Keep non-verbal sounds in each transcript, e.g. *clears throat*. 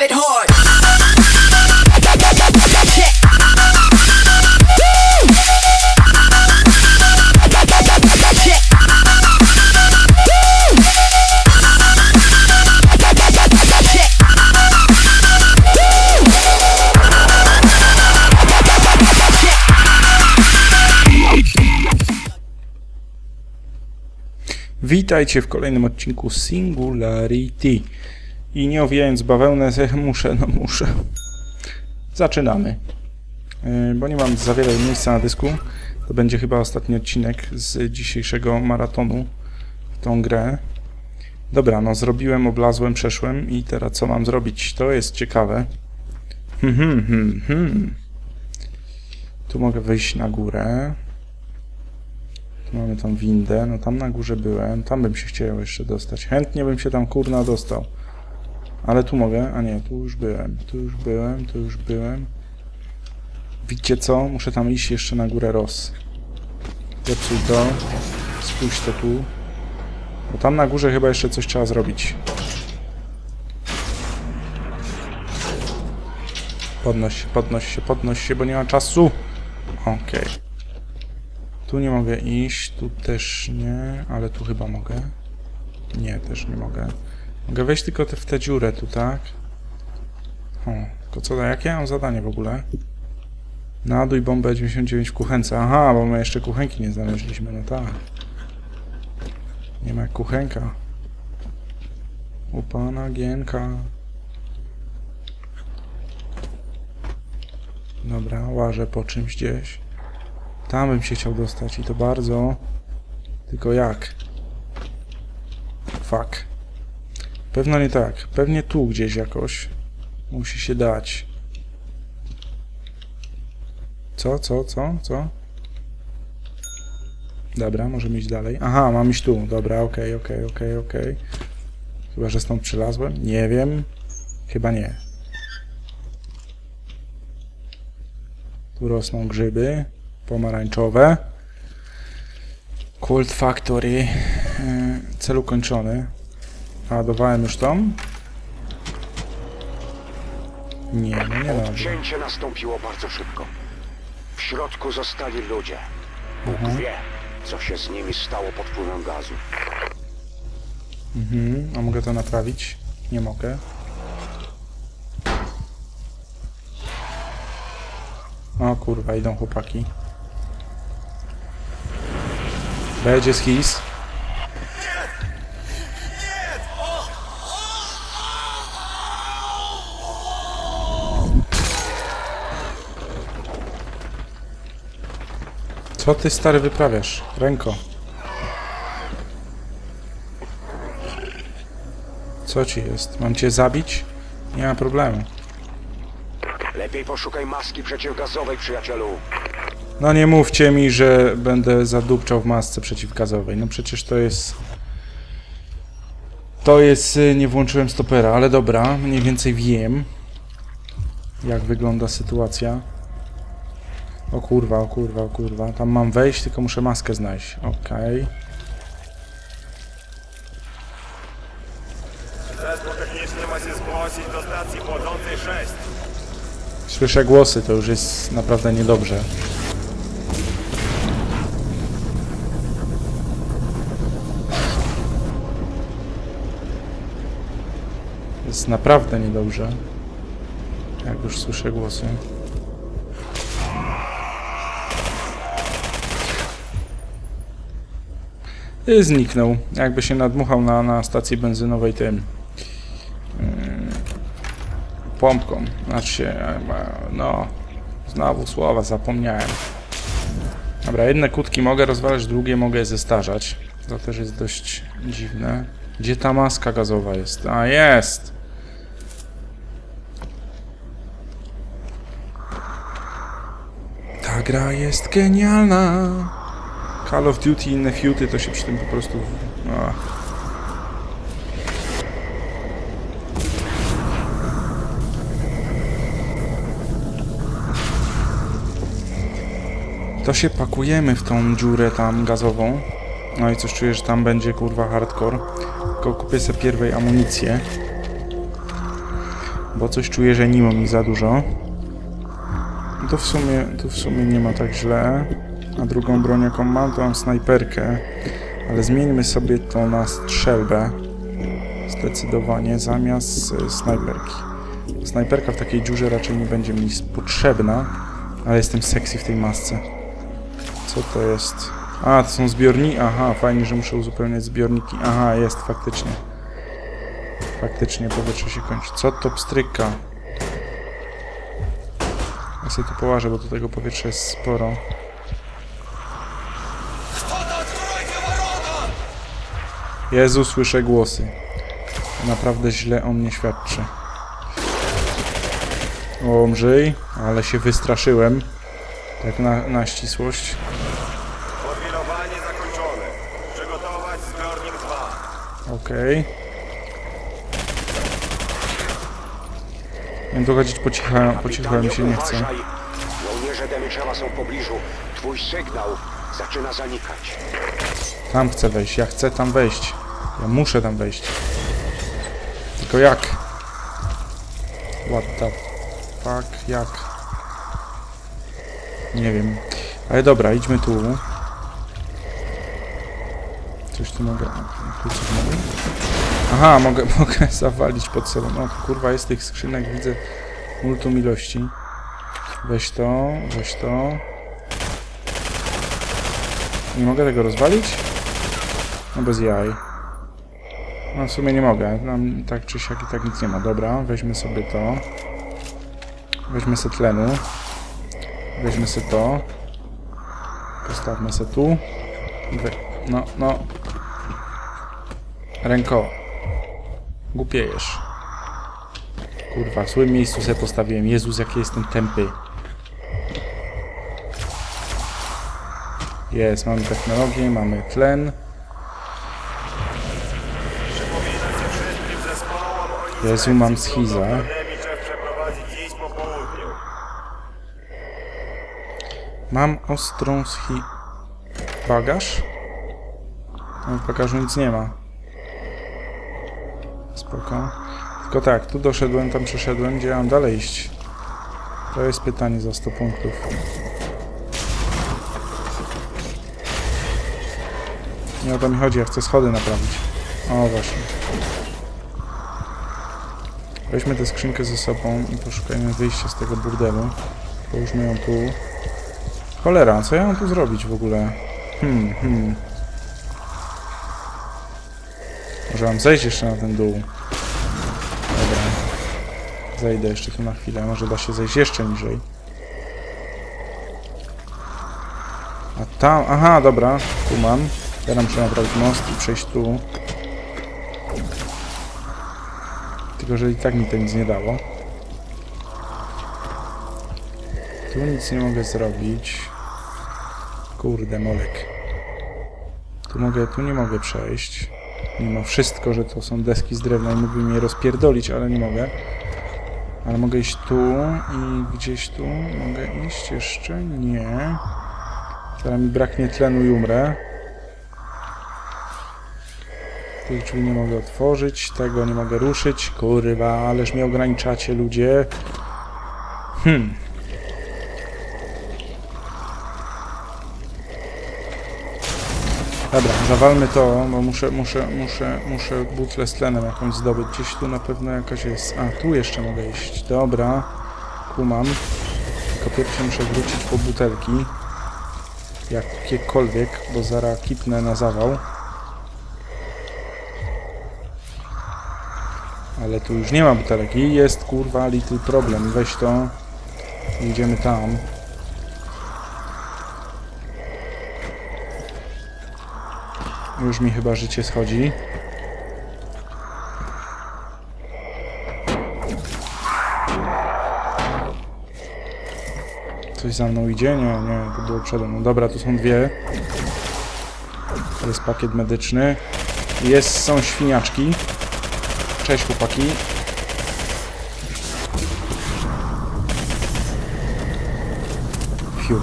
it hard. Witajcie w kolejnym odcinku Singularity. I nie owijając bawełnę, *laughs* muszę, no muszę. Zaczynamy. Yy, Bo nie mam za wiele miejsca na dysku. To będzie chyba ostatni odcinek z dzisiejszego maratonu w tą grę. Dobra, no zrobiłem, oblazłem, przeszłem i teraz co mam zrobić? To jest ciekawe. Hmm, hmm, hmm, hmm. Tu mogę wejść na górę. Tu mamy tą windę, no tam na górze byłem, tam bym się chciał jeszcze dostać. Chętnie bym się tam kurna dostał. Ale tu mogę, a nie, tu już byłem, tu już byłem, tu już byłem. Widzicie co? Muszę tam iść jeszcze na górę Ros. Zepsuj to, spójrz to tu. Bo tam na górze chyba jeszcze coś trzeba zrobić. Podnoś się, podnoś się, podnoś się, bo nie ma czasu. Okej. Tu nie mogę iść, tu też nie, ale tu chyba mogę. Nie, też nie mogę. Mogę wejść tylko te, w tę dziurę tu, tak? O, tylko co, jakie ja mam zadanie w ogóle? Naduj bombę 99 w kuchence. Aha, bo my jeszcze kuchenki nie znaleźliśmy, no tak. Nie ma kuchenka. U pana Gienka. Dobra, łażę po czymś gdzieś. Tam bym się chciał dostać i to bardzo. Tylko jak? Fuck. Pewno nie tak. Pewnie tu gdzieś jakoś. Musi się dać. Co, co, co, co? Dobra, możemy iść dalej. Aha, mam iść tu. Dobra, okej, okej, okej, okej. Chyba, że stąd przylazłem? Nie wiem. Chyba nie. Tu rosną grzyby pomarańczowe. Cult Factory. Yy, Cel ukończony. Ładowałem już tą? Nie, no nie dobra. Odcięcie nastąpiło bardzo szybko. W środku zostali ludzie. Bóg Mhm. wie, co się z nimi stało pod wpływem gazu. Mhm, a mogę to naprawić? Nie mogę. O kurwa, idą chłopaki. Będzie schis. Co ty stary wyprawiasz? Ręko. Co ci jest? Mam cię zabić? Nie ma problemu. Lepiej poszukaj maski przeciwgazowej, przyjacielu. No nie mówcie mi, że będę zadupczał w masce przeciwgazowej. No przecież to jest... To jest... y, Nie włączyłem stopera, ale dobra. Mniej więcej wiem, jak wygląda sytuacja. O kurwa, o kurwa, o kurwa. Tam mam wejść, tylko muszę maskę znaleźć. Okej. Zespół techniczny ma się zgłosić do stacji wchodzącej 6. Słyszę głosy, to już jest naprawdę niedobrze. Jest naprawdę niedobrze. Jak już słyszę głosy. Zniknął. Jakby się nadmuchał na, na stacji benzynowej tym pompką. Znaczy się, no, znowu słowa zapomniałem. Dobra, jedne kutki mogę rozwalać, drugie mogę zestarzać. To też jest dość dziwne. Gdzie ta maska gazowa jest? A, jest! Ta gra jest genialna! Call of Duty i inne fiuty to się przy tym po prostu... Ach. To się pakujemy w tą dziurę tam gazową. No i coś czuję, że tam będzie kurwa hardcore. Tylko kupię sobie pierwej amunicję. Bo coś czuję, że nie mam ich za dużo. To w sumie, to w sumie nie ma tak źle. A drugą broń jaką mam, to mam snajperkę. Ale zmieńmy sobie to na strzelbę. Zdecydowanie zamiast e, snajperki. Snajperka w takiej dziurze raczej nie będzie mi potrzebna. Ale jestem sexy w tej masce. Co to jest? A, to są zbiorniki. Aha, fajnie, że muszę uzupełniać zbiorniki. Aha, jest faktycznie. Faktycznie powietrze się kończy. Co to pstryka? Ja sobie tu połażę, bo do tego powietrza jest sporo. Jezu, słyszę głosy. Naprawdę źle o mnie świadczy. O, mrzyj, ale się wystraszyłem. Tak na, na ścisłość. Odwilowanie zakończone. Przygotować zbiornik 2. Okej. Wiem tu chodzić po cicha, po cichu, mi się nie chce. Żołnierze są w pobliżu. Twój sygnał zaczyna zanikać. Tam chcę wejść, ja chcę tam wejść. Ja muszę tam wejść. Tylko jak? What the fuck, jak? Nie wiem. Ale dobra, idźmy tu. Coś tu mogę... Tu coś mogę? Aha, mogę, *laughs* mogę zawalić pod sobą. No kurwa, jest tych skrzynek, widzę multum ilości. Weź to, weź to. Nie mogę tego rozwalić? No bez jaj. No w sumie nie mogę. Tam tak czy siak i tak nic nie ma. Dobra, weźmy sobie to. Weźmy se tlenu. Weźmy se to. Postawmy se tu. No, no. Ręko. Głupiejesz. Kurwa, w złym miejscu sobie postawiłem. Jezus, jaki jestem tępy. Jest, mamy technologię, mamy tlen. Jezu, mam południu. Mam ostrą schi... Bagaż? Tam w bagażu nic nie ma. Spoko. Tylko tak, tu doszedłem, tam przeszedłem. Gdzie mam dalej iść? To jest pytanie za 100 punktów. Nie o to mi chodzi, ja chcę schody naprawić. O, właśnie. Weźmy tę skrzynkę ze sobą i poszukajmy wyjścia z tego burdelu. Połóżmy ją tu. Cholera, co ja mam tu zrobić w ogóle? Hmm, hmm. Może mam zejść jeszcze na ten dół. Dobra. Zejdę jeszcze tu na chwilę. Może da się zejść jeszcze niżej. A tam... Aha, dobra. Tu mam. Teraz muszę naprawić most i przejść tu. Tylko, że i tak mi to nic nie dało. Tu nic nie mogę zrobić. Kurde, molek. Tu mogę, tu nie mogę przejść. Mimo wszystko, że to są deski z drewna i mógłbym je rozpierdolić, ale nie mogę. Ale mogę iść tu i gdzieś tu mogę iść jeszcze? Nie. Zaraz mi braknie tlenu i umrę. Tych drzwi nie mogę otworzyć, tego nie mogę ruszyć. Kurwa, ależ mnie ograniczacie ludzie. Hmm. Dobra, zawalmy to, bo muszę, muszę, muszę, muszę butlę z tlenem jakąś zdobyć. Gdzieś tu na pewno jakaś jest. A, tu jeszcze mogę iść. Dobra, kumam. Tylko pierwsze muszę wrócić po butelki. Jakiekolwiek, bo zaraz kipnę na zawał. Ale tu już nie ma butelek i jest kurwa little problem. Weź to. Idziemy tam. Już mi chyba życie schodzi. Coś za mną idzie? Nie, nie, to było przede mną. Dobra, tu są dwie. To jest pakiet medyczny. Jest, są świniaczki. Cześć chłopaki. Fiu.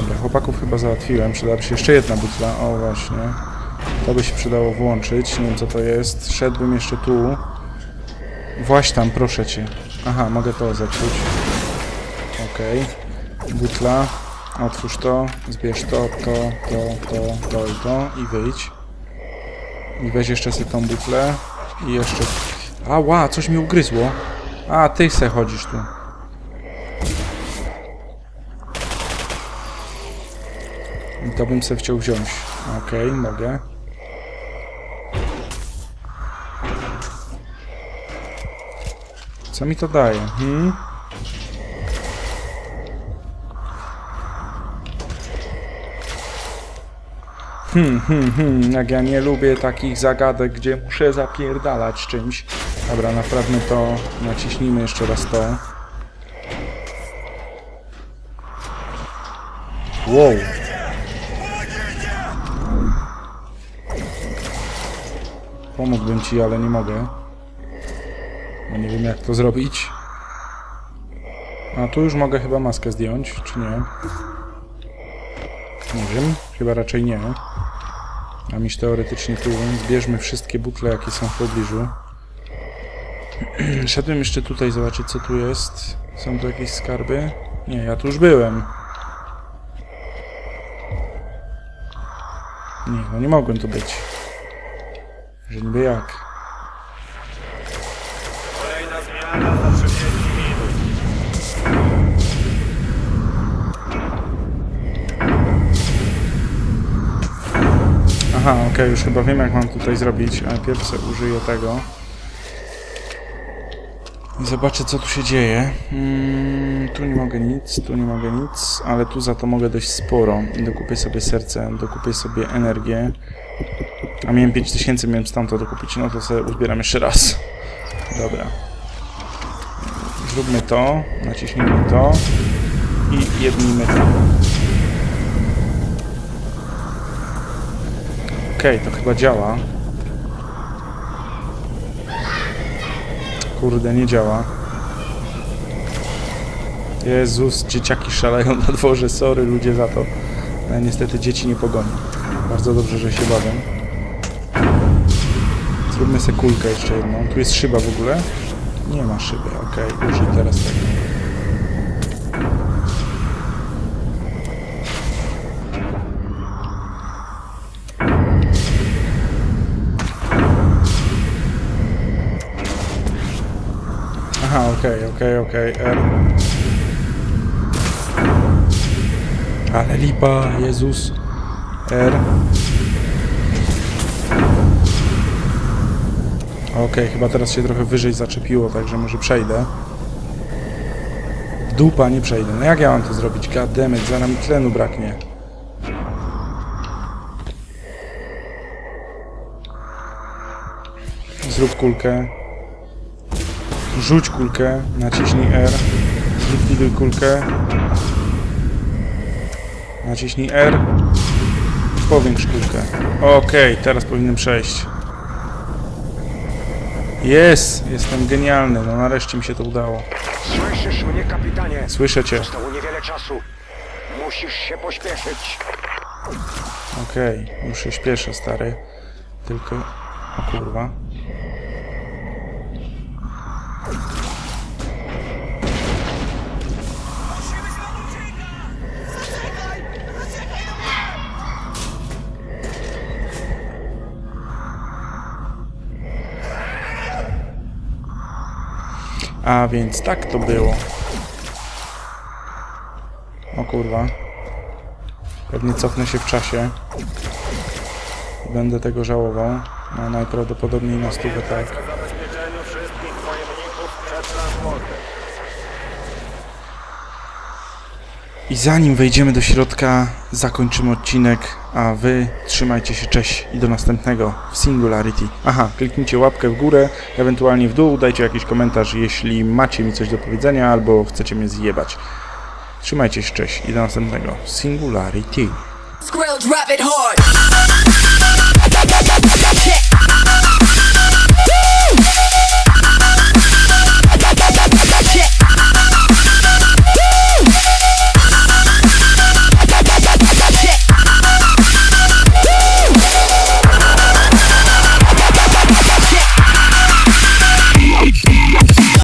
Dobra, chłopaków chyba załatwiłem. Przyda się jeszcze jedna butla. O, właśnie. To by się przydało włączyć. Nie wiem co to jest. Szedłbym jeszcze tu. Właź tam, proszę cię. Aha, mogę to zepsuć. Okej. Butla. Otwórz to. Zbierz to, to, to, to, to i to. I wyjdź. I weź jeszcze sobie tą butlę. I jeszcze... Ała, coś mi ugryzło. A, ty se chodzisz tu. I to bym se chciał wziąć. Okej, mogę. Co mi to daje? Hmm? Hmm, hmm, hmm, jak ja nie lubię takich zagadek, gdzie muszę zapierdalać czymś. Dobra, naprawmy to, naciśnijmy jeszcze raz to. Wow. Pomógłbym ci, ale nie mogę. Bo nie wiem jak to zrobić. A tu już mogę chyba maskę zdjąć, czy nie? Nie wiem, chyba raczej nie. A miś teoretycznie tu, więc bierzmy wszystkie butle, jakie są w pobliżu. *clears throat* Szedłem jeszcze tutaj zobaczyć, co tu jest. Są tu jakieś skarby? Nie, ja tu już byłem. Nie, no nie mogłem tu być. Że niby jak. Aha, okej, już chyba wiem jak mam tutaj zrobić, ale pierw sobie użyję tego. Zobaczę co tu się dzieje. Mm, tu nie mogę nic, tu nie mogę nic, ale tu za to mogę dość sporo. Dokupię sobie serce, dokupię sobie energię. A miałem 5000, miałem stamtąd dokupić, no to sobie uzbieram jeszcze raz. Dobra. Zróbmy to, naciśnijmy to i jednijmy to. Okej, to chyba działa. Kurde, nie działa. Jezus, dzieciaki szaleją na dworze, sorry ludzie za to. Ale niestety dzieci nie pogoni. Bardzo dobrze, że się bawią. Zróbmy sobie kulkę jeszcze jedną. Tu jest szyba w ogóle? Nie ma szyby, okej, użyj teraz tego. Aha, okej, okej, okej. R. Ale lipa, Jezus. R. Okej, chyba teraz się trochę wyżej zaczepiło, także może przejdę. Dupa, nie przejdę. No jak ja mam to zrobić? Goddammit, zaraz mi tlenu braknie. Zrób kulkę. Rzuć kulkę, naciśnij R, zlikwiduj kulkę, naciśnij R, powiększ kulkę. Okej, teraz powinienem przejść. Jest! Jestem genialny, no nareszcie mi się to udało. Słyszysz mnie, kapitanie? Słyszę cię. Zostało niewiele czasu. Musisz się pośpieszyć. Okej, już się śpieszę, stary. Tylko... O kurwa. A więc tak to było. O kurwa. Pewnie cofnę się w czasie. Będę tego żałował. No najprawdopodobniej na stówę tak. I zanim wejdziemy do środka, zakończymy odcinek, a wy trzymajcie się, cześć i do następnego w Singularity. Aha, kliknijcie łapkę w górę, ewentualnie w dół, dajcie jakiś komentarz, jeśli macie mi coś do powiedzenia albo chcecie mnie zjebać. Trzymajcie się, cześć i do następnego Singularity. Skrill, drop it hard. *laughs*